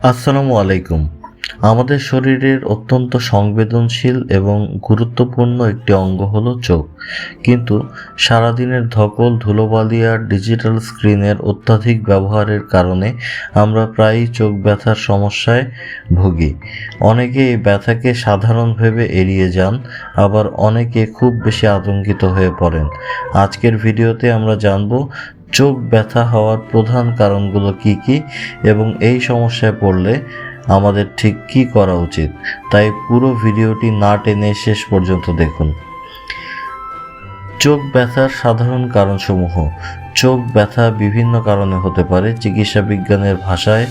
আসসালামু আলাইকুম। আমাদের শরীরের অত্যন্ত সংবেদনশীল এবং গুরুত্বপূর্ণ একটি অঙ্গ হলো চোখ। কিন্তু সারাদিনের ধকল, ধুলোবালি আর ডিজিটাল স্ক্রিনের অত্যাধিক ব্যবহারের কারণে আমরা প্রায়ই চোখ ব্যথার সমস্যায় ভুগি। অনেকে এই ব্যথাকে সাধারণ ভেবে এড়িয়ে যান, আবার অনেকে খুব বেশি আতঙ্কিত হয়ে পড়েন। আজকের ভিডিওতে আমরা জানব চোখ ব্যথা হওয়ার প্রধান কারণগুলো কি কি এবং এই সমস্যায় পড়লে আমাদের ঠিক কি করা উচিত? তাই পুরো ভিডিওটি না টেনে শেষ পর্যন্ত দেখুন। চোখ ব্যথার সাধারণ কারণসমূহ। চোখ ব্যথা বিভিন্ন কারণে হতে পারে। চিকিৎসা বিজ্ঞানের ভাষায়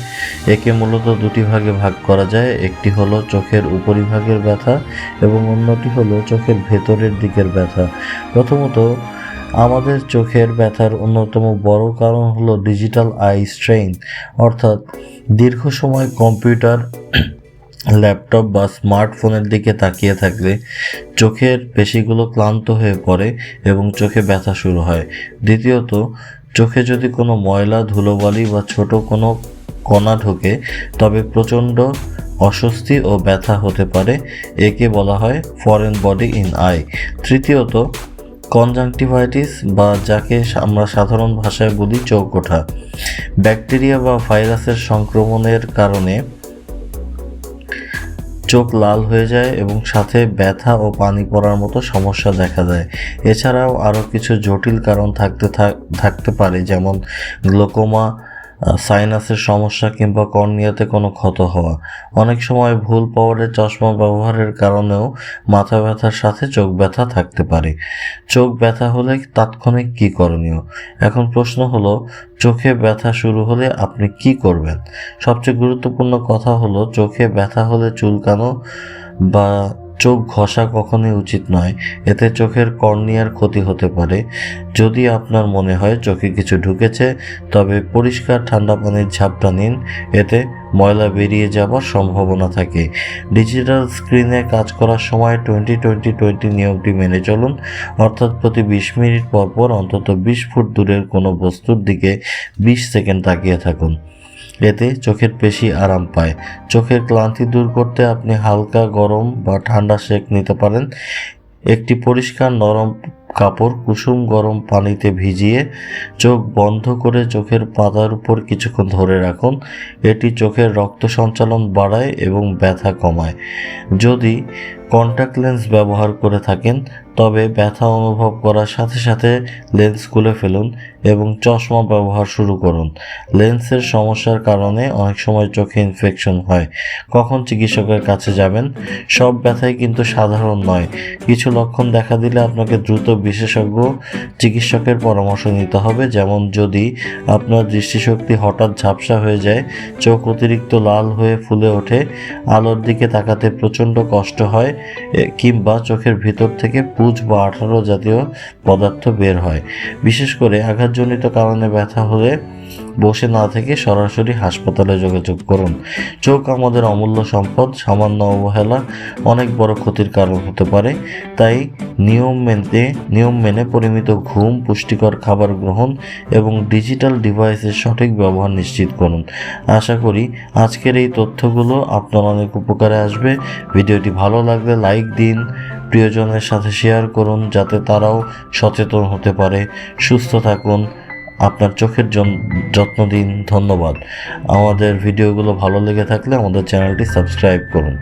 একে মূলত দুটি ভাগে ভাগ করা যায়। একটি হলো চোখের উপরিভাগের ব্যথা এবং অন্যটি হলো চোখের ভেতরের দিকের ব্যথা। প্রথমত আমাদের চোখের ব্যথার অন্যতম বড় কারণ হলো ডিজিটাল আই স্ট্রেইন অর্থাৎ দীর্ঘ সময় কম্পিউটার ল্যাপটপ বা স্মার্টফোনের দিকে তাকিয়ে থাকলে চোখের পেশিগুলো ক্লান্ত হয়ে পড়ে এবং চোখে ব্যথা শুরু হয়। দ্বিতীয়ত, চোখে যদি কোনো ময়লা, ধুলোবালি বা ছোট কোনো কণা ঢোকে, তবে প্রচণ্ড অস্বস্তি ও ব্যথা হতে পারে, একে বলা হয় ফরেন বডি ইন আই তৃতীয়ত কনজাংটিভাইটিস বা যাকে আমরা সাধারণ ভাষায় বলি চোখ ওঠা ব্যাকটেরিয়া বা ভাইরাসের সংক্রমণের কারণে চোখ লাল হয়ে যায় এবং সাথে ব্যথা ও পানি পড়ার মতো সমস্যা দেখা দেয়। এছাড়াও আরও কিছু জটিল কারণ থাকতে থাক- থাকতে পারে, যেমন গ্লোকোমা সাইনাসের সমস্যা কিংবা কর্নিয়াতে কোনো ক্ষত হওয়া। অনেক সময় ভুল পাওয়ারের চশমা ব্যবহারের কারণেও মাথা ব্যথার সাথে চোখ ব্যথা থাকতে পারে। চোখ ব্যথা হলে তাৎক্ষণিক কী করণীয়? এখন প্রশ্ন হলো, চোখে ব্যথা শুরু হলে আপনি কি করবেন? সবচেয়ে গুরুত্বপূর্ণ কথা হলো, চোখে ব্যথা হলে চুলকানো বা চোখ ঘষা কখনোই উচিত নয়। এতে চোখের কর্নিয়ার ক্ষতি হতে পারে। যদি আপনার মনে হয় চোখে কিছু ঢুকেছে, তবে পরিষ্কার ঠান্ডা পানির ঝাপটা নিন। এতে ময়লা বেরিয়ে যাওয়ার সম্ভাবনা থাকে। ডিজিটাল স্ক্রিনে কাজ করার সময় টোয়েন্টি টোয়েন্টি টোয়েন্টি নিয়মটি মেনে চলুন। অর্থাৎ প্রতি বিশ মিনিট পর পর অন্তত বিশ ফুট দূরের কোনো বস্তুর দিকে বিশ সেকেন্ড তাকিয়ে থাকুন। এতে চোখের পেশি আরাম পায়। চোখের ক্লান্তি দূর করতে আপনি হালকা গরম বা ঠান্ডা সেক নিতে পারেন। একটি পরিষ্কার নরম কাপড় কুসুম গরম পানিতে ভিজিয়ে চোখ বন্ধ করে চোখের পাতার উপর কিছুক্ষণ ধরে রাখুন। এটি চোখের রক্ত সঞ্চালন বাড়ায় এবং ব্যথা কমায়। যদি কন্ট্যাক্ট লেন্স ব্যবহার করে থাকেন তবে ব্যথা অনুভব করার সাথে সাথে লেন্স খুলে ফেলুন এবং চশমা ব্যবহার শুরু করুন। লেন্সের সমস্যার কারণে অনেক সময় চোখে ইনফেকশন হয়। কখন চিকিৎসকের কাছে যাবেন? সব ব্যথাই কিন্তু সাধারণ নয়। কিছু লক্ষণ দেখা দিলে আপনাকে দ্রুত বিশেষজ্ঞ চিকিৎসকের পরামর্শ নিতে হবে। যেমন যদি আপনার দৃষ্টিশক্তি হঠাৎ ঝাপসা হয়ে যায়, চোখ অতিরিক্ত লাল হয়ে ফুলে ওঠে, আলোর দিকে তাকাতে প্রচণ্ড কষ্ট হয় কিংবা চোখের ভিতর থেকে পুজ বা আঠালো জাতীয় পদার্থ বের হয়। বিশেষ করে আঘাতজনিত কারণে ব্যথা হলে বসে না থেকে সরাসরি হাসপাতালে যোগাযোগ করুন। চোখ আমাদের অমূল্য সম্পদ, সামান্য অবহেলা অনেক বড় ক্ষতির কারণ হতে পারে। তাই নিয়ম মেনে নিয়ম মেনে পরিমিত ঘুম, পুষ্টিকর খাবার গ্রহণ এবং ডিজিটাল ডিভাইসের সঠিক ব্যবহার নিশ্চিত করুন। আশা করি আজকের এই তথ্যগুলো আপনার অনেক উপকারে আসবে। ভিডিওটি ভালো লাগলে লাইক দিন প্রিয়জনের সাথে শেয়ার করুন যাতে তারাও সচেতন হতে পারে। সুস্থ থাকুন। আপনার চোখের যত্ন দিন। ধন্যবাদ। আমাদের ভিডিওগুলো ভালো লেগে থাকলে আমাদের চ্যানেলটি সাবস্ক্রাইব করুন।